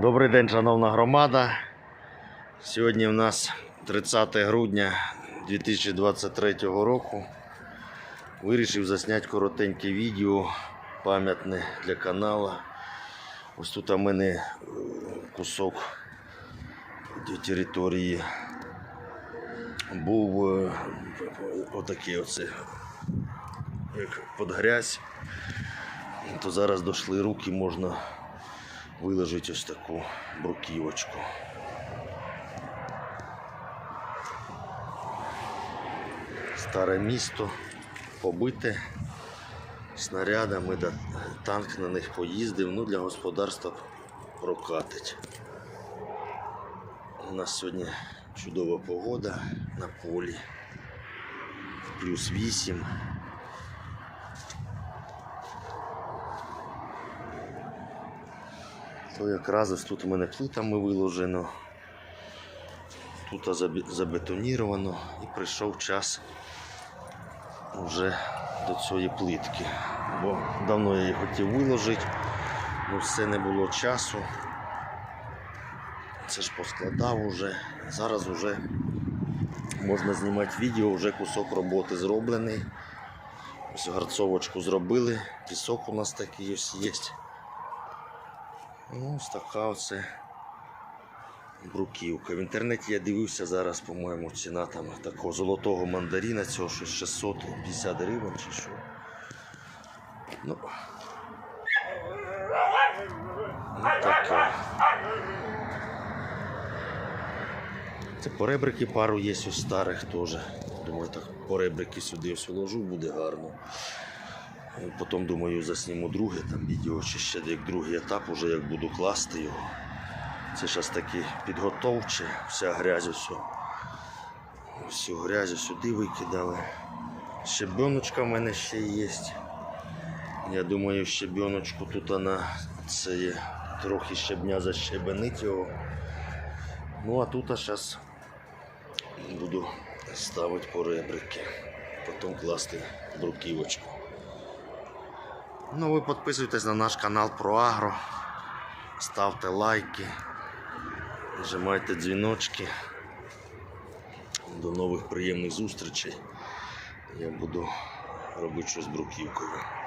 Добрий день, шановна громада. Сьогодні в нас 30 грудня 2023 року. Вирішив засняти коротеньке відео пам'ятне для каналу. Ось тут у мене кусок території був е, отакий оце, як під грязь. То зараз дійшли руки, можна виложити ось таку бруківочку. Старе місто побите снарядами, танк на них поїздив, ну для господарства прокатить. У нас сьогодні чудова погода на полі. Плюс 8. То якраз ось тут у мене плитами виложено. Тут забетоніровано і прийшов час вже до цієї плитки. Бо давно я її хотів виложити, але все не було часу. Це ж поскладав уже. Зараз вже можна знімати відео, вже кусок роботи зроблений. Ось гарцовочку зробили, пісок у нас такий ось є. Ну, ось така оце бруківка. В інтернеті я дивився зараз, по-моєму, ціна там такого золотого мандарина, цього щось 650 гривень чи що. Ну, ну таке. Це поребрики пару є ось старих теж. Думаю, так поребрики сюди ось вложу, буде гарно. Е, Потім думаю, засніму друге там відео, чи ще як другий етап, уже як буду класти його. Це зараз такі підготовче, вся грязь ось. Всю грязь сюди викидали. Щебеночка в мене ще є. Я думаю, щебеночку тут вона це є трохи щебня защебенить його. Ну а тут зараз буду ставити поребрики, потім класти бруківочку. Ну, ви підписуйтесь на наш канал про Агро, ставте лайки, нажимайте дзвіночки. До нових приємних зустрічей. Я буду робити щось бруківкою.